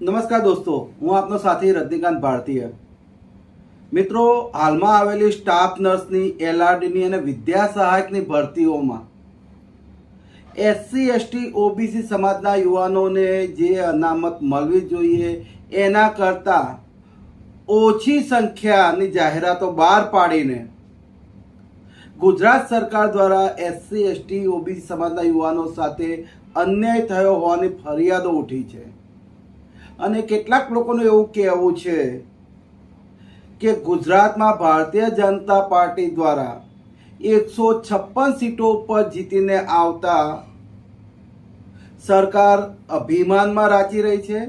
નમસ્કાર દોસ્તો, હું આપનો સાથી રજનીકાંત ભારતીય. મિત્રો, હાલમાં આવેલી સ્ટાફ નર્સની, એલઆરડીની અને વિદ્યા સહાયકની ભરતીઓમાં એસસી, એસટી, ઓબીસી સમાજના યુવાનોને જે અનામત મળવી જોઈએ, એના કરતાં ઓછી સંખ્યાની જાહેરાતો બહાર પાડીને ગુજરાત સરકાર દ્વારા એસસી, એસટી, ઓબીસી સમાજના યુવાનો સાથે અન્યાય થયો હોવાની ફરિયાદો ઉઠી છે. અને કેટલાક લોકોનું એવું કહેવું છે કે ગુજરાતમાં ભારતીય જનતા પાર્ટી દ્વારા એકસો છપ્પન સીટો ઉપર જીતીને આવતા સરકાર અભિમાનમાં રાચી રહી છે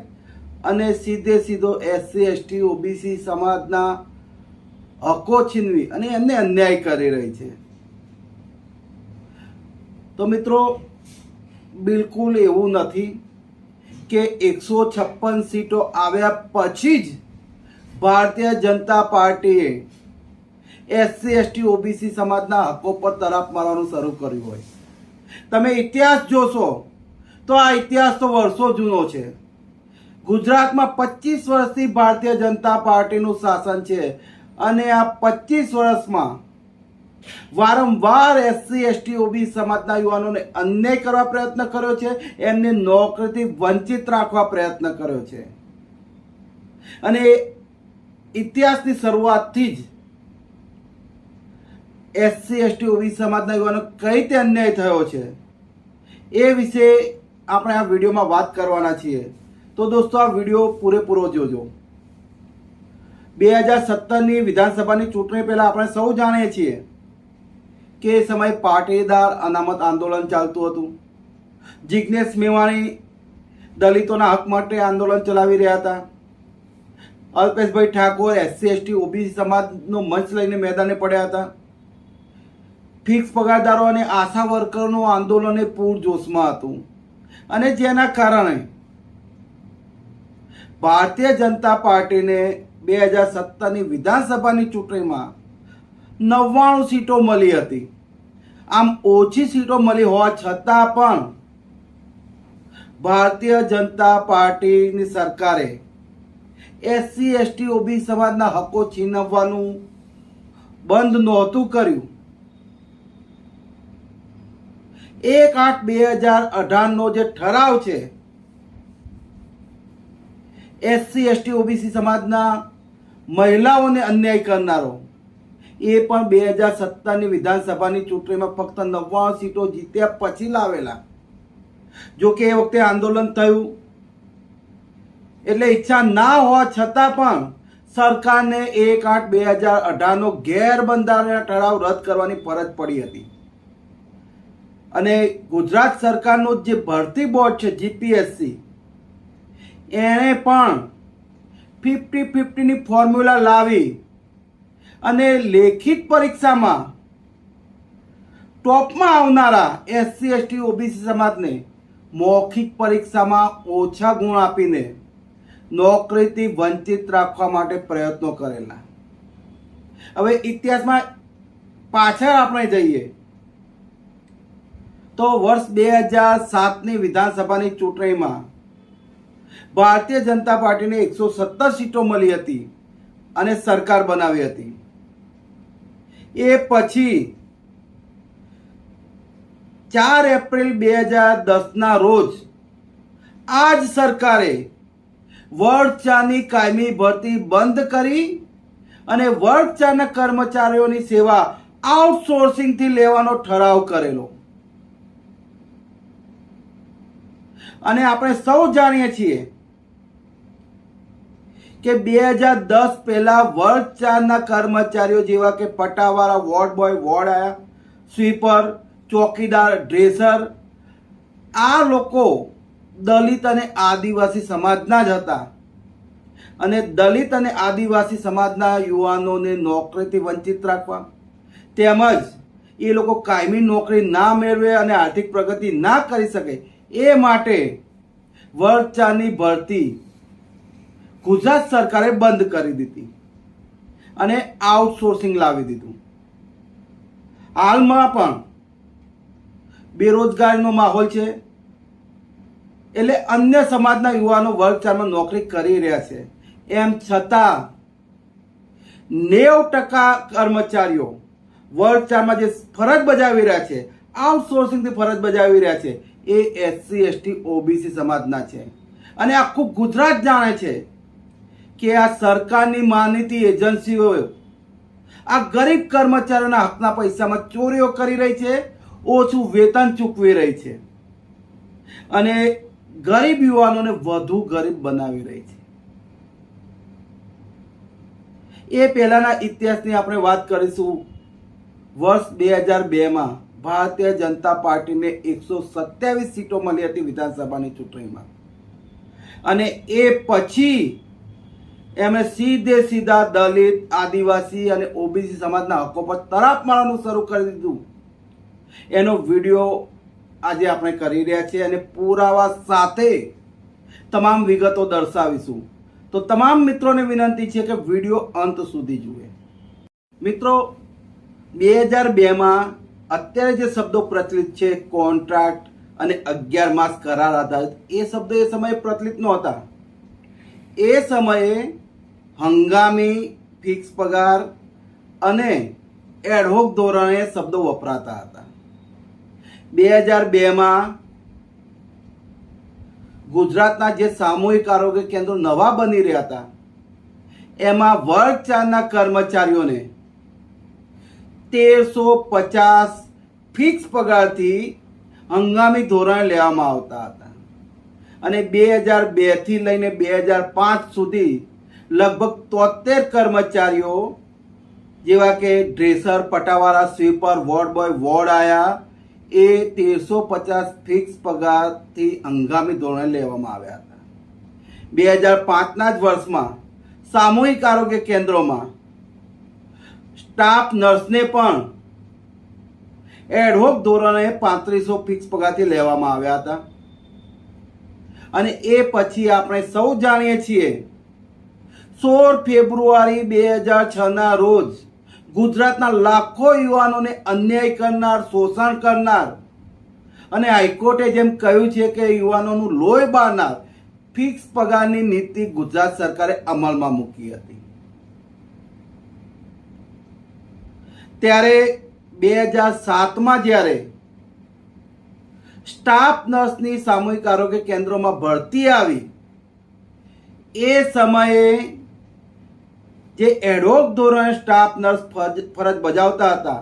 અને સીધે સીધો એસસી, એસટી, ઓબીસી સમાજના હકો છીનવી અને એમને અન્યાય કરી રહી છે. તો મિત્રો, બિલકુલ એવું નથી. કે એકસો છપ્પન સીટો આવ્યા પછી જ ભારતીય જનતા પાર્ટીએ એસસી, એસટી, ઓબીસી સમાજના હકો પર તરફ મારવાનું શરૂ કર્યું હોય. તમે ઇતિહાસ જોશો તો આ ઇતિહાસ તો વર્ષો જૂનો છે. ગુજરાતમાં પચીસ વર્ષથી ભારતીય જનતા પાર્ટીનું શાસન છે અને આ પચીસ વર્ષમાં વારંવાર એસસી એસટી ઓબી સમાજના યુવાનોને અન્યાય કરવા પ્રયત્ન કર્યો છે, એમને નોકરીથી વંચિત રાખવા પ્રયત્ન કર્યો છે. અને ઇતિહાસની શરૂઆતથી જ એસસી એસટી ઓબી સમાજના યુવાનો કઈ રીતે અન્યાય થયો છે, એ વિશે આપણે આ વિડીયોમાં વાત કરવાના છીએ. તો દોસ્તો, આ વીડિયો પૂરેપૂરો જોજો. બે હજાર સત્તરની વિધાનસભાની ચૂંટણી પહેલાં આપણે સૌ જાણીએ છીએ કે એ સમયે પાટીદાર અનામત આંદોલન ચાલતું હતું? જિજ્ઞેશ મેવાણી દલિતોના હક માટે આંદોલન ચલાવી રહ્યા હતા. Alpeshbhai Thakor, SC, ST, OBC સમાજનો મંચ લઈને મેદાને પડ્યા હતા. ફિક્સ પગારદારો અને આશા વર્કરનું આંદોલન એ પૂરજોશમાં હતું. અને જેના કારણે ભારતીય જનતા પાર્ટીને બે હજાર સત્તરની વિધાનસભાની ચૂંટણીમાં નવ્વાણું સીટો મળી હતી. આમ ઓછી સીટો મળી હોવા છતાં પણ ભારતીય જનતા પાર્ટીની સરકારે એસસી એસટી ઓબી સમાજના હકો છીનવવાનું બંધ નહોતું કર્યું. એક આઠ બે હજાર અઢારનો જે ઠરાવ છે એસસી એસટી ઓબીસી સમાજના મહિલાઓને અન્યાય કરનારો એ પણ બે હજાર સત્તરની વિધાનસભાની ચૂંટણીમાં ફક્ત નવ્વાણું સીટો જીત્યા પછી લાવેલા. જો કે એ વખતે આંદોલન થયું. એટલે ઈચ્છા ના હોવા છતાં પણ સરકારને એક આઠ બે હજાર અઢારનો ગેરબંધારણ ઠરાવ રદ કરવાની ફરજ પડી હતી. અને ગુજરાત સરકારનું જે ભરતી બોર્ડ છે જીપીએસસી એણે પણ ફિફ્ટી ફિફ્ટીની ફોર્મ્યુલા લાવી અને લેખિત પરીક્ષામાં ટોપમાં આવનારા એસસી, એસટી, ઓબીસી સમાજને મૌખિક પરીક્ષામાં ઓછા ગુણ આપીને નોકરીથી વંચિત રાખવા માટે પ્રયત્નો કરેલા. હવે ઇતિહાસમાં પાછળ આપણે જઈએ, તો વર્ષ બે હજાર સાતની વિધાનસભાની ચૂંટણીમાં ભારતીય જનતા પાર્ટીને એકસો સત્તર સીટો મળી હતી અને સરકાર બનાવી હતી. એ પછી ચાર એપ્રિલ બે હજાર દસના રોજ આ જ સરકારે વર્ગ ચાની કાયમી ભરતી બંધ કરી અને વર્ગ ચાના કર્મચારીઓની સેવા આઉટસોર્સિંગથી લેવાનો ઠરાવ કરેલો. અને આપણે સૌ જાણીએ છીએ કે બે હજાર દસ પહેલા વર્ગ ચારના કર્મચારીઓ જેવા કે પટાવાળા, વોર્ડ બોય, વોર્ડ આયા, સ્વીપર, ચોકીદાર, ડ્રેસર, આ લોકો દલિત અને આદિવાસી સમાજના જ હતા. અને દલિત અને આદિવાસી સમાજના યુવાનોને નોકરીથી વંચિત રાખવા. તેમજ એ લોકો કાયમી નોકરી ના મેળવે અને આર્થિક પ્રગતિ ના કરી શકે, એ માટે વર્ગ ચારની ભરતી ગુજરાત સરકારે બંધ કરી દીધી અને આઉટસોર્સિંગ લાવી દીધું. હાલમાં પણ બેરોજગારીનો માહોલ છે. એટલે અન્ય સમાજના યુવાનો વર્ગ ચારમાં નોકરી કરી રહ્યા છે. એમ છતાં નેવ ટકા કર્મચારીઓ વર્ગ ચારમાં જે ફરજ બજાવી રહ્યા છે આઉટસોર્સિંગથી ફરજ બજાવી રહ્યા છે, એ એસસી, એસટી, ઓબીસી સમાજના છે. અને આખું ગુજરાત જાણે છે કે આ સરકારની માનીતી એજન્સીઓ આ ગરીબ કર્મચારીઓના હકના પૈસામાં ચોરીઓ કરી રહી છે, ઓછું વેતન ચૂકવી રહી છે. અને ગરીબ યુવાનોને વધુ ગરીબ બનાવી રહી છે. એ પહેલાના ઇતિહાસની આપણે વાત કરીશું. વર્ષ બે હજાર બેમાં ભારતીય જનતા પાર્ટીને એકસો સત્યાવીસ સીટો મળી હતી વિધાનસભાની ચૂંટણીમાં. અને એ પછી એમણે સીધે સીધા દલિત, આદિવાસી અને ઓબીસી સમાજના હકો પર તરાપ મારવાનું શરૂ કરી દીધું. એનો વીડિયો આજે આપણે કરી રહ્યા છીએ અને પુરાવા સાથે તમામ વિગતો દર્શાવીશું. તો તમામ મિત્રોને વિનંતી છે કે વીડિયો અંત સુધી જુએ. મિત્રો, બે હજાર બેમાં અત્યારે જે શબ્દો પ્રચલિત છે, કોન્ટ્રાક્ટ અને અગિયાર માસ કરાર આધારિત, એ શબ્દો એ સમયે પ્રચલિત નહોતા. એ સમયે હંગામી ફિક્સ પગાર અને એડહોક ધોરણે શબ્દો વપરાતા હતા. બે હજાર બેમાં ગુજરાતના જે સામૂહિક આરોગ્ય કેન્દ્રો નવા બની રહ્યા હતા, એમાં વર્ગ ચારના કર્મચારીઓને તેરસો પચાસ ફિક્સ પગારથી હંગામી ધોરણે લેવામાં આવતા હતા. અને બે હજાર બેથી લઈને બે હજાર પાંચ સુધી લગભગ તોતેર કર્મચારીઓ, જેવા કે ડ્રેસર, પટાવાળા, સ્વીપર, વોર્ડ બોય, વોર્ડ આયા, એ તેરસો પચાસ ફિક્સ પગારથી હંગામી ધોરણે લેવામાં આવ્યા હતા. બે હજાર પાંચના જ વર્ષમાં સામૂહિક આરોગ્ય કેન્દ્રોમાં સ્ટાફ નર્સને પણ એડહોક ધોરણે પાંત્રીસો ફિક્સ પગારથી લેવામાં આવ્યા હતા. અને એ પછી આપણે સૌ જાણીએ છીએ સોળ ફેબ્રુઆરી બે હજાર છ ના રોજ ગુજરાતના લાખો યુવાનોને અન્યાય કરનાર, શોષણ કરનાર અને હાઈકોર્ટે જેમ કહ્યું છે કે યુવાનોનું લોહી બહારનાર ફિક્સ પગારની નીતિ ગુજરાત સરકારે અમલમાં મૂકી હતી. ત્યારે બે હજાર સાતમાં જ્યારે સ્ટાફ નર્સની સામૂહિક આરોગ્ય કેન્દ્રોમાં ભરતી આવી, એ સમયે જે એડોક ધોરણે સ્ટાફ નર્સ ફરજ બજાવતા હતા.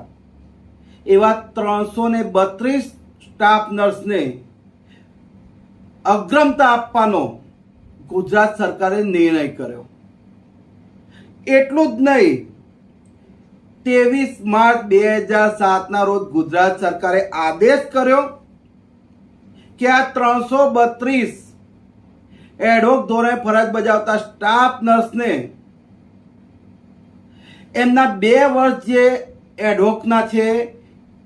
એવા ત્રણસો ને બત્રીસ સ્ટાફ નર્સને અગ્રમતા આપવાનો ગુજરાત સરકારે નિર્ણય કર્યો. એટલું જ નહીં, ત્રેવીસ માર્ચ બે હજાર સાતના રોજ ગુજરાત સરકારે આદેશ કર્યો કે આ ત્રણસો બત્રીસ એડોક ધોરણે ફરજ બજાવતા સ્ટાફ નર્સને એમના બે વર્ષ જે એડહોકના છે,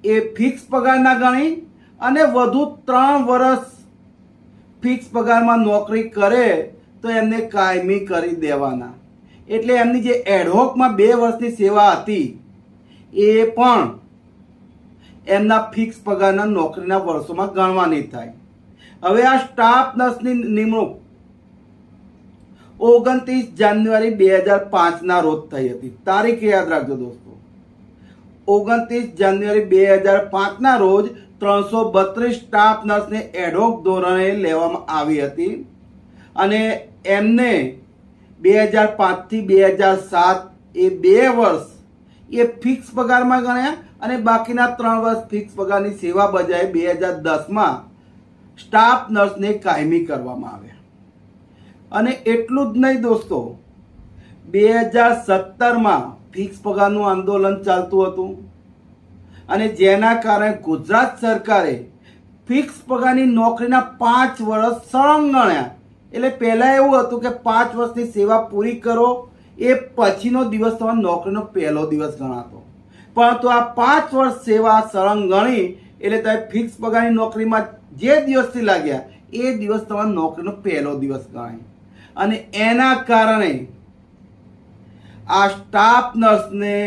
એ ફિક્સ પગારના ગણી અને વધુ ત્રણ વર્ષ ફિક્સ પગારમાં નોકરી કરે તો એમને કાયમી કરી દેવાના. એટલે એમની જે એડહોકમાં બે વર્ષની સેવા હતી, એ પણ એમના ફિક્સ પગારના નોકરીના વર્ષોમાં ગણવાની થાય. હવે આ સ્ટાફ નર્સની નિમણૂક ઓગણત્રીસ જાન્યુઆરી બે હજાર પાંચના રોજ થઈ હતી. તારીખ યાદ રાખજો દોસ્તો. ઓગણત્રીસ જાન્યુઆરી બે હજાર પાંચના રોજ ત્રણસો બત્રીસ સ્ટાફ નર્સને એડોક ધોરણે લેવામાં આવી હતી અને એમને બે હજાર પાંચથી બે હજાર સાત એ બે વર્ષ એ ફિક્સ પગારમાં ગણ્યા અને બાકીના ત્રણ વર્ષ ફિક્સ પગારની સેવા બજાય બે હજાર દસમાં સ્ટાફ નર્સને કાયમી કરવામાં આવ્યા. અને એટલું જ નહીં દોસ્તો, બે હજાર સત્તરમાં ફિક્સ પગારનું આંદોલન ચાલતું હતું અને જેના કારણે ગુજરાત સરકારે ફિક્સ પગારની નોકરીના પાંચ વર્ષ સળંગ ગણ્યા. એટલે પહેલાં એવું હતું કે પાંચ વર્ષની સેવા પૂરી કરો, એ પછીનો દિવસ તમારી નોકરીનો પહેલો દિવસ ગણાતો. પરંતુ આ પાંચ વર્ષ સેવા સળંગ ગણી, એટલે તમે ફિક્સ પગારની નોકરીમાં જે દિવસથી લાગ્યા, એ દિવસ તમારી નોકરીનો પહેલો દિવસ ગણાય. અને એના કારણે આ સ્ટાફ નર્સને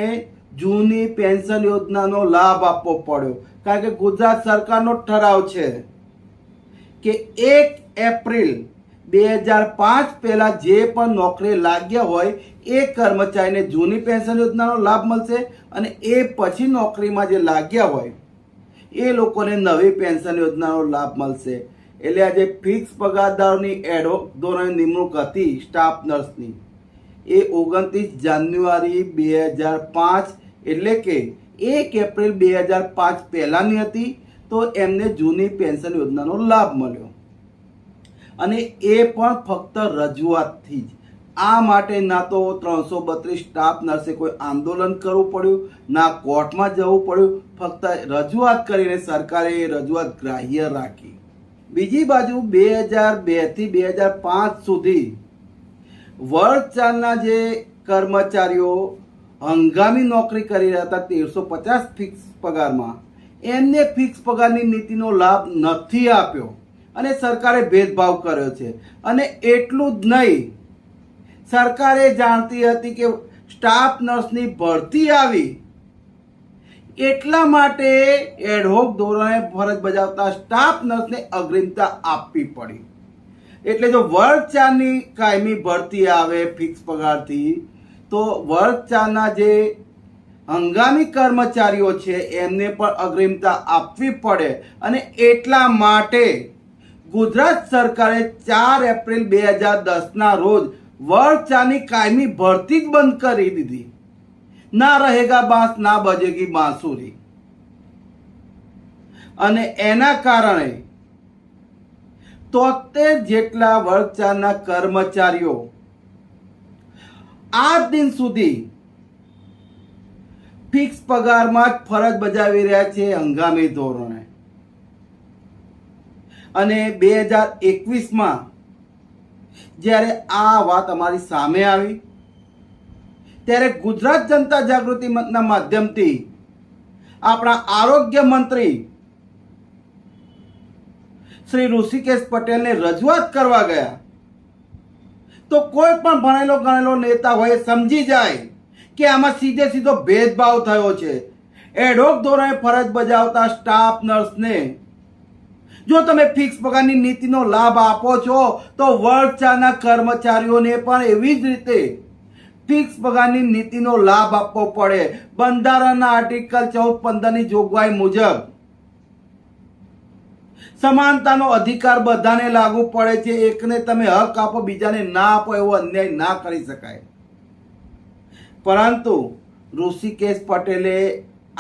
જૂની પેન્શન યોજનાનો લાભ આપવો પડ્યો. કારણ કે ગુજરાત સરકારનો ઠરાવ છે કે એક એપ્રિલ બે હજાર પાંચ પહેલાં જે પણ નોકરી લાગ્યા હોય એ કર્મચારીને જૂની પેન્શન યોજનાનો લાભ મળશે અને એ પછી નોકરીમાં જે લાગ્યા હોય એ લોકોને નવી પેન્શન યોજનાનો લાભ મળશે. એટલે આજે ફિક્સ પગારદારોની એડો ધોરણે નિમણૂક હતી સ્ટાફ નર્સની એ ઓગણત્રીસ જાન્યુઆરી બે હજાર પાંચ એટલે કે એક એપ્રિલ બે હજાર પાંચ પહેલાંની હતી, તો એમને જૂની પેન્શન યોજનાનો લાભ મળ્યો. અને એ પણ ફક્ત રજૂઆતથી જ. આ માટે ના તો ત્રણસો બત્રીસ સ્ટાફ નર્સે કોઈ આંદોલન કરવું પડ્યું, ના કોર્ટમાં જવું પડ્યું, ફક્ત રજૂઆત કરીને સરકારે એ રજૂઆત ગ્રાહ્ય રાખી. બીજી બાજુ બે હજાર બેથી બે હજાર પાંચ સુધી વર્ગ ચારના જે કર્મચારીઓ હંગામી નોકરી કરી રહ્યા હતા તેરસો પચાસ ફિક્સ પગારમાં, એમને ફિક્સ પગારની નીતિનો લાભ નથી આપ્યો. અને સરકારે ભેદભાવ કર્યો છે. અને એટલું જ નહીં, સરકારે જાણતી હતી કે સ્ટાફ નર્સની ભરતી આવી એટલા માટે એડહોક ધોરણે ફરજ બજાવતા સ્ટાફ નર્સને અગ્રિમતા આપવી પડી. એટલે જો વર્ગ ચારની કાયમી ભરતી આવે ફિક્સ પગારથી, તો વર્ગ ચારના જે હંગામી કર્મચારીઓ છે, એમને પણ અગ્રિમતા આપવી પડે. અને એટલા માટે ગુજરાત સરકારે ચાર એપ્રિલ બે હજાર દસના રોજ વર્ગ ચારની કાયમી ભરતી જ બંધ કરી દીધી. ના રહેગા બાંસ, ના બજેગી બાંસુરી. અને એના કારણે તોતેર જેટલા વર્ગ ચારના કર્મચારીઓ આ દિન સુધી ફિક્સ પગારમાં જ ફરજ બજાવી રહ્યા છે હંગામી ધોરણે. અને બે હજાર એકવીસમાં જ્યારે આ વાત અમારી સામે આવી ત્યારે ગુજરાત જનતા જાગૃતિ મંચના માધ્યમથી આપણા આરોગ્ય મંત્રી શ્રી ઋષિકેશ પટેલને રજૂઆત કરવા ગયા. તો કોઈ પણ ભણેલો ગણેલો નેતા હોય, સમજી જાય કે આમાં સીધે સીધો ભેદભાવ થયો છે. એડોક ધોરણે ફરજ બજાવતા સ્ટાફ નર્સને, જો તમે ફિક્સ પગારની નીતિનો લાભ આપો છો, તો વર્ગ કર્મચારીઓને પણ એવી જ રીતે ફિક્સ પગારની નીતિનો લાભ આપવો પડે. બંધારણના આર્ટિકલ ચૌદ પંદરની જોગવાઈ મુજબ સમાનતાનો અધિકાર બધાને લાગુ પડે છે. એકને તમે હક આપો, બીજાને ના આપો એવો અન્યાય ના કરી શકાય. પરંતુ ઋષિકેશ પટેલે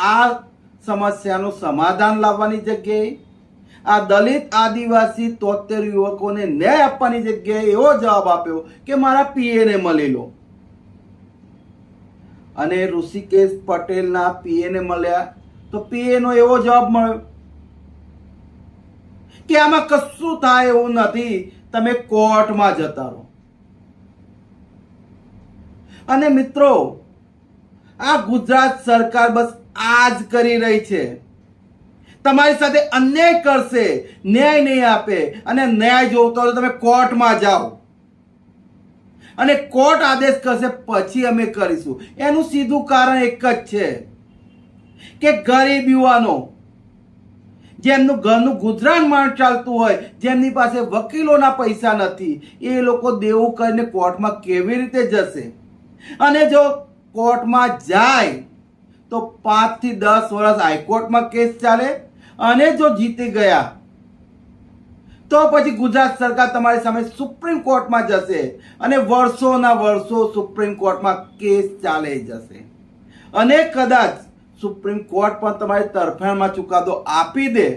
આ સમસ્યાનું સમાધાન લાવવાની જગ્યાએ, આ દલિત આદિવાસી તોતેર યુવકોને ન્યાય આપવાની જગ્યાએ એવો જવાબ આપ્યો કે મારા પીએને મળી લો. અને ઋષિકેશ પટેલના પીએને મળ્યા તો પીએનો એવો જવાબ મળ્યો કે આમાં કશું થાય એવું નથી, તમે કોર્ટમાં જતા રહો. અને મિત્રો, આ ગુજરાત સરકાર બસ આ જ કરી રહી છે. તમારી સાથે અન્યાય કરશે, ન્યાય નહીં આપે અને ન્યાય જોતો હોય તો તમે કોર્ટમાં જાઓ. અને કોર્ટ આદેશ કરશે, પછી અમે કરીશું. એનું સીધું કારણ એક જ છે કે ગરીબ યુવાનો, જેમનું ઘરનું ગુજરાન માણ ચાલતું હોય, જેમની પાસે વકીલોના પૈસા નથી, એ લોકો દેવું કરીને કોર્ટમાં કેવી રીતે જશે? અને જો કોર્ટમાં જાય, તો પાંચથી દસ વર્ષ હાઈકોર્ટમાં કેસ ચાલે, અને જો જીતી ગયા તો પછી ગુજરાત સરકાર તમારી સામે સુપ્રીમ કોર્ટમાં જશે અને વર્ષોના વર્ષો સુપ્રીમ કોર્ટમાં કેસ ચાલે જશે. અને કદાચ સુપ્રીમ કોર્ટ પણ તમારી તરફેણમાં ચુકાદો આપી દે,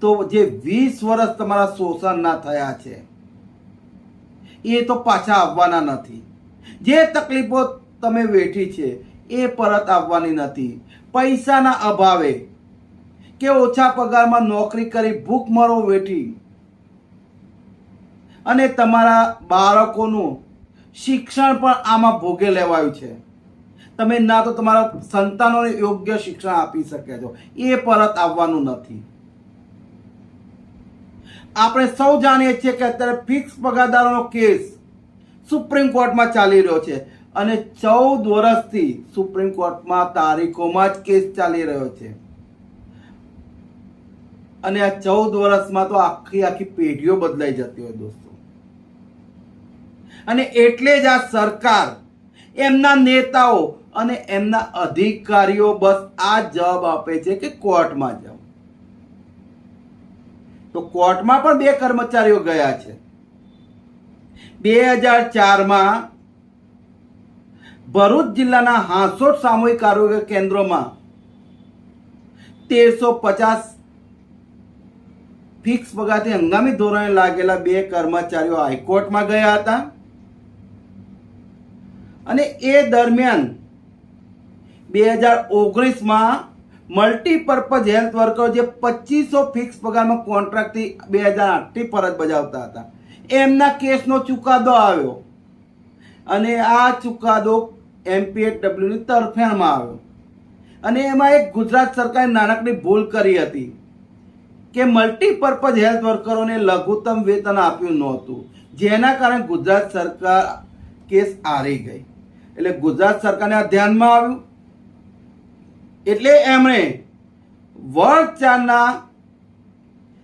તો જે વીસ વર્ષ તમારા શોષણના થયા છે, એ તો પાછા આવવાના નથી. જે તકલીફો તમે વેઠી છે, એ પરત આવવાની નથી. પૈસાના અભાવે કે ઓછા પગારમાં નોકરી કરી ભૂખ મરો વેઠી. અને તમારા બાળકોનું શિક્ષણ પણ આમાં ભોગે લેવાયું છે. તમે ના તો તમારા સંતાનોને યોગ્ય શિક્ષણ આપી શકે છો. એ પરત આવવાનું નથી. આપણે સૌ જાણીએ છીએ કે અત્યારે ફિક્સ પગારદારોનો કેસ સુપ્રીમ કોર્ટમાં ચાલી રહ્યો છે. અને ચૌદ વર્ષથી સુપ્રીમ કોર્ટમાં તારીખોમાં જ કેસ ચાલી રહ્યો છે. અને આ ચૌદ વર્ષમાં તો આખી આખી પેઢીઓ બદલાઈ જતી હોય દોસ્તો. અને એટલે જ આ સરકાર એમના નેતાઓ અને એમના અધિકારીઓ બસ આ જવાબ આપે છે કે કોર્ટમાં જાઓ. તો કોર્ટમાં પણ બે કર્મચારીઓ ગયા છે. બે હજાર ચારમાં ભરૂચ જિલ્લાના હાંસોટ સામૂહિક આરોગ્ય કેન્દ્રોમાં તેરસો પચાસ ફિક્સ પગારથી હંગામી ધોરણે લાગેલા બે કર્મચારીઓ હાઈકોર્ટમાં ગયા હતા. અને એ દરમિયાન બે હજાર ઓગણીસમાં મલ્ટીપર્પઝ હેલ્થ વર્કર જે પચીસો ફિક્સ પગારમાં કોન્ટ્રાક્ટથી બે હજાર આઠથી ફરજ બજાવતા હતા. એમના કેસનો ચુકાદો આવ્યો. અને આ ચુકાદો એમપીએચડબલ્યુની તરફેણમાં આવ્યો. અને એમાં એક ગુજરાત સરકારે નાનકડી ભૂલ કરી હતી. કે મલ્ટીપર્પઝ હેલ્થ વર્કરોને લઘુત્તમ વેતન આપ્યું નહોતું. જેના કારણે ગુજરાત સરકાર કેસ હારી ગઈ. એટલે ગુજરાત સરકારને આ ધ્યાનમાં આવ્યું. એટલે એમણે વર્ષ ચારના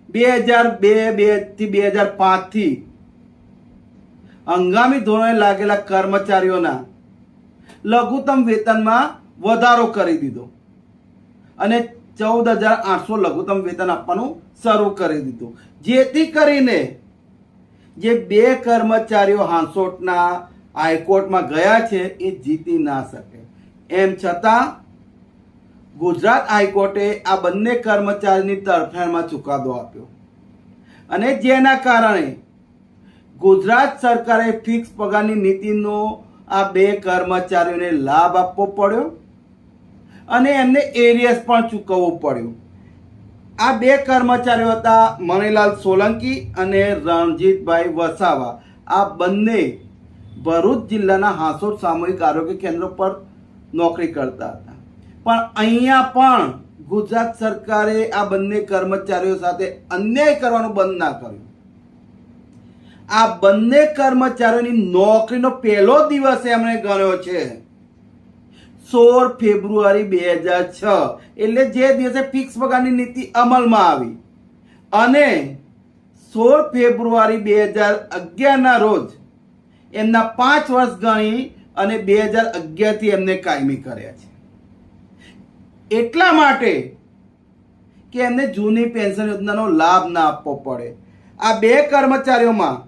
બે હજાર બે બેથી બે હજાર પાંચથી હંગામી ધોરણે લાગેલા કર્મચારીઓના લઘુત્તમ વેતનમાં વધારો કરી દીધો. અને ચૌદ હજાર આઠસો લઘુત્તમ વેતન આપવાનું શરૂ કરી દીધું. જેથી કરીને જે બે કર્મચારીઓ હાંસોટના હાઈકોર્ટમાં ગયા છે, એ જીતી ના શકે. એમ છતાં, ગુજરાત હાઈકોર્ટે આ બંને કર્મચારીની તરફેણમાં ચુકાદો આપ્યો. અને જેના કારણે ગુજરાત સરકારે ફિક્સ પગારની નીતિનો આ બે કર્મચારીઓને લાભ આપવો પડ્યો. અને એમને એરિયસ પણ ચૂકવવું પડ્યું. આ બે કર્મચારીઓ હતા, મણિલાલ સોલંકી અને રણજીતભાઈ વસાવા. આ બંને ભરૂચ જિલ્લાના હાંસોર સામૂહિક આરોગ્ય કેન્દ્રો પર નોકરી કરતા હતા. પણ અહીંયા પણ ગુજરાત સરકારે આ બંને કર્મચારીઓ સાથે અન્યાય કરવાનું બંધ ના કર્યું. આ બંને કર્મચારીઓની નોકરીનો પહેલો દિવસ એમણે ગણ્યો છે. સોળ ફેબ્રુઆરી બે હજાર છ. એટલે જે દિવસે ફિક્સ પગારની નીતિ અમલમાં આવી. અને સોળ ફેબ્રુઆરી બે હજાર અગિયારના રોજ એમના પાંચ વર્ષ ગણી અને બે હજાર અગિયારથી એમને કાયમી કર્યા છે. એટલા માટે કે એમને જૂની પેન્શન યોજનાનો લાભ ના આપવો પડે. આ બે કર્મચારીઓમાં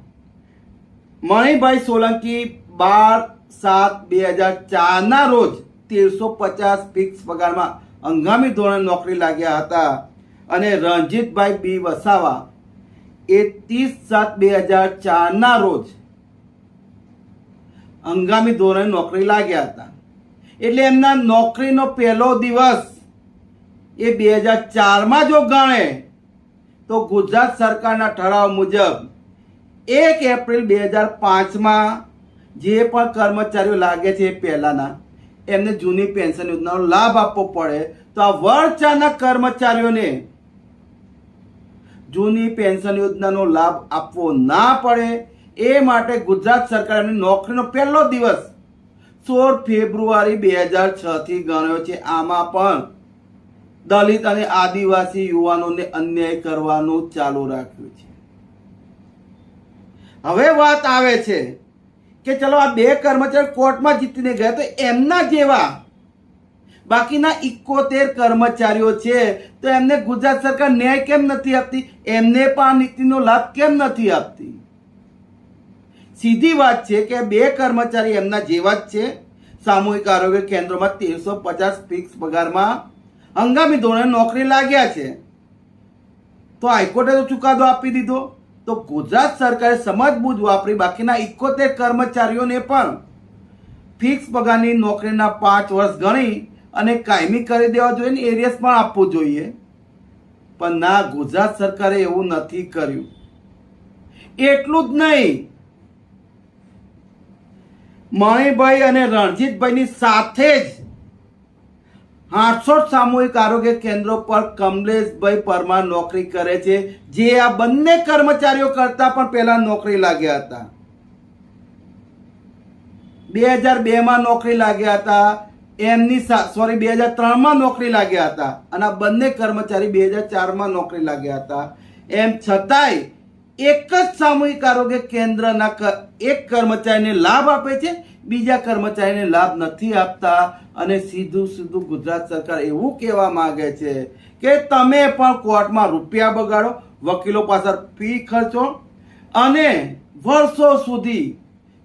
મણિભાઈ સોલંકી બાર સાત બે હજાર ચારના રોજ તેરસો પચાસ ફિક્સ પગારમાં હંગામી ધોરણે નોકરી લાગ્યા હતા. અને રણજીતભાઈ બી વસાવા એ ત્રીસ સાત બે હજાર ચારના રોજ હંગામી ધોરણે નોકરી લાગ્યા હતા. એટલે એમના નોકરીનો પહેલો દિવસ એ બે હજાર ચારમાં જો ગણે, તો ગુજરાત સરકારના ઠરાવ મુજબ એક એપ્રિલ બે હજાર પાંચમાં જે પણ કર્મચારીઓ લાગે છે એ પહેલાના એમને જૂની પેન્શન યોજનાનો લાભ આપવો પડે તો આ વરચાના કર્મચારીઓને જૂની પેન્શન યોજનાનો લાભ આપવો ના પડે એ માટે ગુજરાત સરકારની નોકરીનો પહેલો દિવસ સોળ ફેબ્રુઆરી બે હજાર છ થી ગણ્યો છે. આમાં પણ દલિત અને આદિવાસી યુવાનોને અન્યાય કરવાનું ચાલુ રાખ્યું છે. હવે વાત આવે છે કે ચલો આ બે કર્મચારી કોર્ટમાં જીતીને ગયા તો એમના જેવા બાકીના ઇકોતેર કર્મચારીઓ છે, તો એમને ગુજરાત સરકાર ન્યાય કેમ નથી આપતી? એમને પણ આ નીતિનો લાભ કેમ નથી આપતી? સીધી વાત છે કે બે કર્મચારી એમના જેવા જ છે. સામૂહિક આરોગ્ય કેન્દ્રોમાં તેરસો પચાસ ફિક્સ પગારમાં હંગામી ધોરણે નોકરી લાગ્યા છે. તો હાઈકોર્ટે તો ચુકાદો આપી દીધો. તો ગુજરાત સરકારે સમજબૂજ વાપરી બાકીના ઇકોતેર કર્મચારીઓને પણ ફિક્સ પગારની નોકરીના પાંચ વર્ષ ગણી અને કાયમી કરી દેવા જોઈએ ને એરિયસ પણ આપવું જોઈએ. પણ ના, ગુજરાત સરકારે એવું નથી કર્યું. એટલું જ નહીં. મણિભાઈ અને રણજીતભાઈની સાથે જ હાટસોટ સામૂહિક આરોગ્ય કેન્દ્રો પર કમલેશભાઈ પરમાર નોકરી કરે છે. જે આ બંને કર્મચારીઓ કરતા પણ પહેલા નોકરી લાગ્યા હતા. બે હજાર બે માં નોકરી લાગ્યા હતા. એમની સોરી બે હજાર ત્રણમાં નોકરી લાગ્યા હતા. અને આ બંને કર્મચારી બે હજાર ચારમાં નોકરી લાગ્યા હતા. એમ છતાંય એક જ સામૂહિક આરોગ્ય કેન્દ્રના એક કર્મચારીને લાભ આપે છે, બીજા કર્મચારીને લાભ નથી આપતા. અને સીધું સીધું ગુજરાત સરકાર એવું કહેવા માંગે છે કે તમે પણ કોર્ટમાં રૂપિયા બગાડો, વકીલો પાછળ ફી ખર્ચો. અને વર્ષો સુધી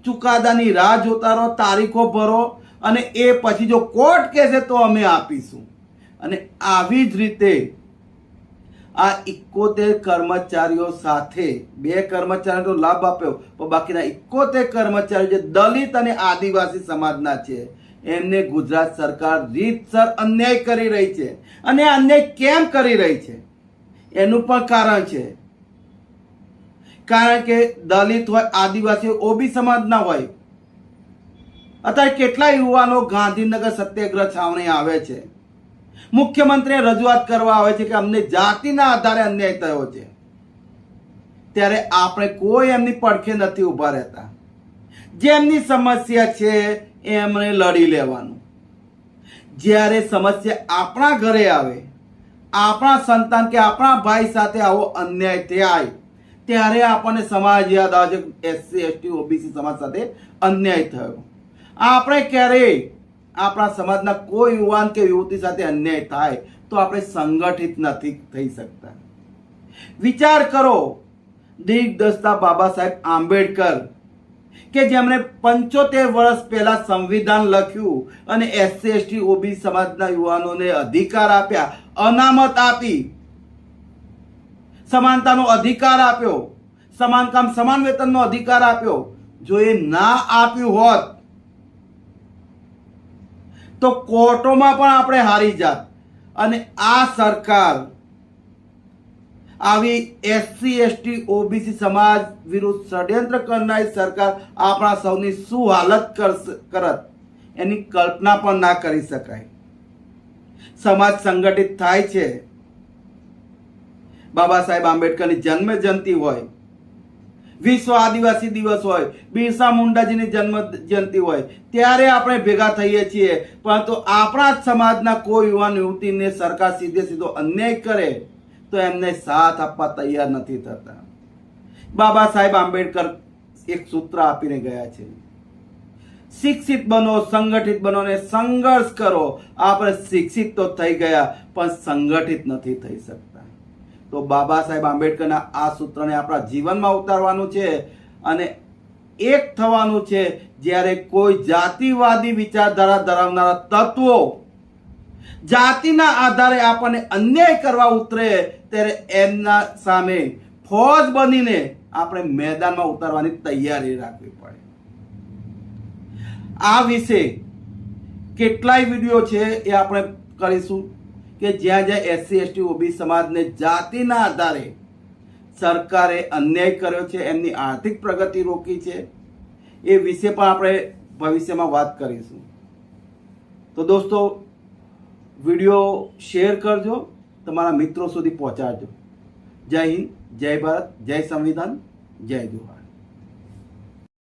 ચુકાદાની રાહ જોતા રહો, તારીખો ભરો. અને એ પછી જો કોર્ટ કહેશે તો અમે આપીશું. અને આવી જ રીતે આ ઇકોતેર કર્મચારીઓ સાથે, બે કર્મચારીઓ લાભ આપ્યો, પણ બાકીના ઇકોતેર કર્મચારીઓ જે દલિત અને આદિવાસી સમાજના છે, એમને ગુજરાત સરકાર રીતસર અન્યાય કરી રહી છે. અને અન્યાય કેમ કરી રહી છે? એનું પણ કારણ છે. કારણ કે દલિત હોય, આદિવાસી હોય, ઓબી સમાજના હોય. અત્યારે કેટલા યુવાનો ગાંધીનગર સત્યાગ્રહ છાવણી આવે છે? મુખ્યમંત્રીએ રજૂઆત કરવા આવે છે કે અમને જાતિના આધારે અન્યાય થયો છે. ત્યારે આપણે કોઈ એમની પડખે નથી ઊભા રહેતા. જેમની સમસ્યા છે એમને લડી લેવાનું. જ્યારે સમસ્યા આપણા ઘરે આવે, આપણા સંતાન કે આપણા ભાઈ સાથે આવો અન્યાય થાય, ત્યારે આપણને સમાજ યાદ આવે છે એસસી, એસટી, ઓબીસી સમાજ સાથે અન્યાય થયો. આપણે ક્યારેય આપણા સમાજના કોઈ યુવાન કે યુવતી સાથે અન્યાય થાય તો આપણે સંગઠિત નથી થઈ શકતા. વિચાર કરો દિગ્દસ્તા બાબા સાહેબ આંબેડકર, કે જેમણે પંચોતેર વર્ષ પહેલા સંવિધાન લખ્યું અને એસસી, એસટી, ઓબી સમાજના યુવાનોને અધિકાર આપ્યા, અનામત આપી. સમાનતાનો અધિકાર આપ્યો, સમાન કામ, સમાન વેતનનો અધિકાર આપ્યો. જો એ ના આપ્યું હોત તો કોર્ટોમાં પણ આપણે હારી જાત. અને આ સરકાર આવી એસસી, એસટી, ઓબીસી સમાજ વિરુદ્ધ ષડયંત્ર કરનારી સરકાર આપણા સૌની શું હાલત કરત. એની કલ્પના પણ ના કરી શકાય. સમાજ સંગઠિત થાય છે. બાબા સાહેબ આંબેડકરની જન્મ જયંતિ હોય વિશ્વ આદિવાસી દિવસ હોય, બિરસા મુંડાજીની જન્મ જયંતિ હોય, ત્યારે આપણે ભેગા થઈએ છીએ. પરંતુ આપણા જ સમાજના કોઈ યુવાન યુવતીને સરકાર સીધે સીધો અન્યાય કરે, તો એમને સાથ આપવા તૈયાર નથી થતા. બાબા સાહેબ આંબેડકર એક સૂત્ર આપીને ગયા છે. શિક્ષિત બનો, સંગઠિત બનો ને સંઘર્ષ કરો. આપણે શિક્ષિત તો થઈ ગયા, પણ સંગઠિત નથી થઈ શકતા. તો બાબા સાહેબ આંબેડકરના આ સૂત્રને આપણા જીવનમાં ઉતારવાનું છે અને એક થવાનું છે જ્યારે કોઈ જાતિવાદી વિચારધારા ધરાવનારા તત્વો જાતિના આધારે આપણને અન્યાય કરવા ઉતરે ત્યારે એમના સામે ફોજ બનીને આપણે મેદાનમાં ઉતારવાની તૈયારી રાખવી પડે. આ વિશે કેટલાય વીડિયો છે એ આપણે કરીશું. કે જ્યાં જ્યાં એસસી, એસટી, ઓબી સમાજને જાતિના આધારે સરકારે અન્યાય કર્યો છે, એમની આર્થિક પ્રગતિ રોકી છે, એ વિશે પણ આપણે ભવિષ્યમાં વાત કરીશું. તો દોસ્તો, વીડિયો શેર કરજો, તમારા મિત્રો સુધી પહોંચાડજો. જય હિન્દ, જય ભારત, જય સંવિધાન, જય જોહાર